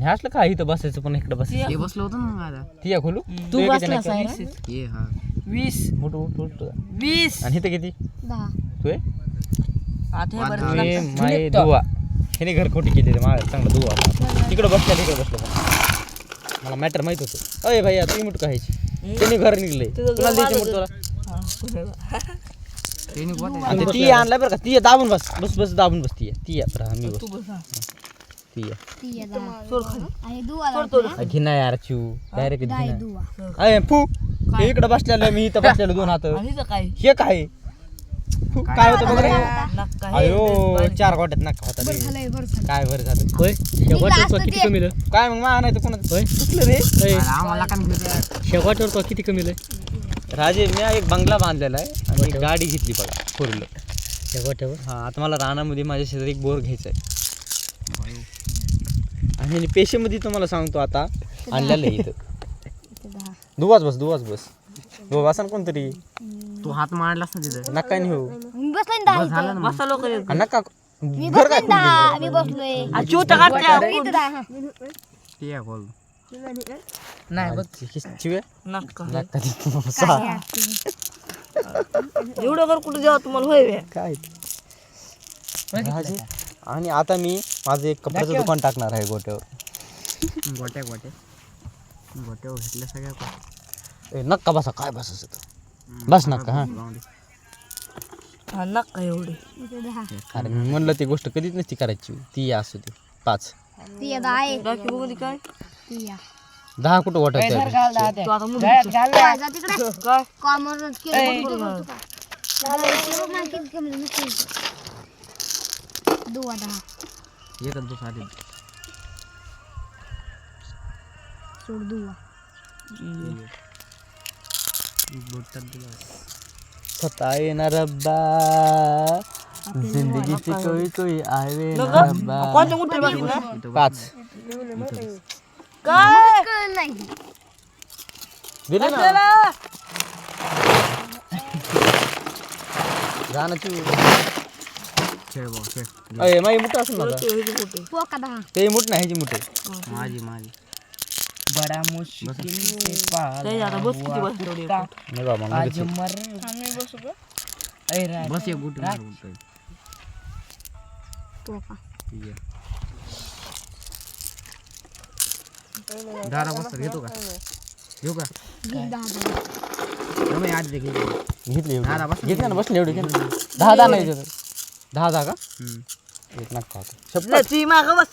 आणि असलं का इथं बसायचं पण इकडे बसायचं? ते बसलो होतो ना आता. ती या खोलू? तू बसलास आहे ना? ये हा वीस. उठ उठ उठ तुझा. वीस. आणि इथं किती? दहा. तू आहे आता हे बरं. माय दुवा. ह्याने घर खोटी केली रे माझ्या चांगला दुवा. तिकडं बसल्या तिकडं बसलो पण मला मॅटर माहीत होतं. अय भैया तुम्ही मुठ खायची त्यांनी घर निघले. तुझं तुला द्यायचे माझं मुठ तुला. हा? आणि ते ती आणलाय बरं का. ती आहे, दाबून बस. बस बस दाबून बस ती आहे. ती आहे, बरं, मी बस तू बस हा. ती आहे. ती आहे दहा सोड खाली. आणि दुवा सोड तो. अ, घे ना यार चिव डायरेक्ट दहा आहे घे दुवा. ना अय फू. हे इकडं बसलेलं मी इथं बसलेलो दोन हात. आणि इथं काय? हे काय? काय होतं बघ रे? नक्का अयो चार गोट्यात नका होता काय बरं झालं? होय? शेवटवर तो किती ते. कमी काय मग मा नाही तर कोणाचं? होय? कुठलं रे? अरे? शेवटवर तो किती कमी राजे मी एक बंगला बांधलेला आहे आणि एक गाडी घेतली बघा फोर व्हीलर. शेवटवर हा आता मला रानामध्ये माझ्या शेजारी एक बोर घ्यायचा आहे आणि पेशेमध्ये तुम्हाला सांगतो आता. आणलेलं आहे इथं. दहा. दुवाच बस दुवाच बस. दुवा बसा ना कोणतरी. तू हात मारलास ना तिथं. नका नाही हो. मी बसलोय ना दहा बस झालं लोक आणि नका. मी घर काय बसलोय ना दहा. मी बसलोय. आ, चिवटा काढते आपण. इथं दहा. हा. ते आहे खोल नाही बघ. चिवे? नक्का नका ती सहा. काय आहे? एवढं कर कुठे द्यावं तुम्हाला होय बे? काय? राजे? आणि आता मी माझं एक कपड्याचं दुकान टाकणार आहे गोट्यावर. गोट्या गोट्या. गोट्या घेतल्या सगळ्या ए, नक्का बसा काय बसायचं तर बस नका हा. हा नक्का एवढे. अरे मी म्हणलं ती गोष्ट कधीच नसती करायची. ती असू दे. पाच. दहा आहे. बाकी काय? ती दहा कुठं वाटायचं तू आता मुली काय जा तिकडे काय कॉमर्स केलं बघ, बघ, बघ, दहा इथे बघ ना किती कमी झालं, नुसतं इथे. दुवा दहा येतात तू साधे सोड दुवा बोटतात तुला सताए ना रब्बा जिंदगी से कोई कोई आवे ना रब्बा कोणत्या कुठे बाकी ना पाच काय कळलं नाही दिले ना जाण्याची खेळ भाऊ खेळ माझी मुठ असेल ना कुठे पोका दहा ते मुठ नाही ह्याची मुठ आहे. माझी माझी. बडा मुश्किल से पार ते आता बस किती बस तेवढी नाही बाबा मला आज लगेच मर ऐ रा बस एक गुट बोलतोय. पोका ठीक आहे दारा बस घेतो का? घेऊ का? घे दहा दहा घेतली बस. घेतली ना बसली एवढी घे ना. दहा दहा नाही देत. दहा दहा का हम्म. एक नका शपथ ती माग बस.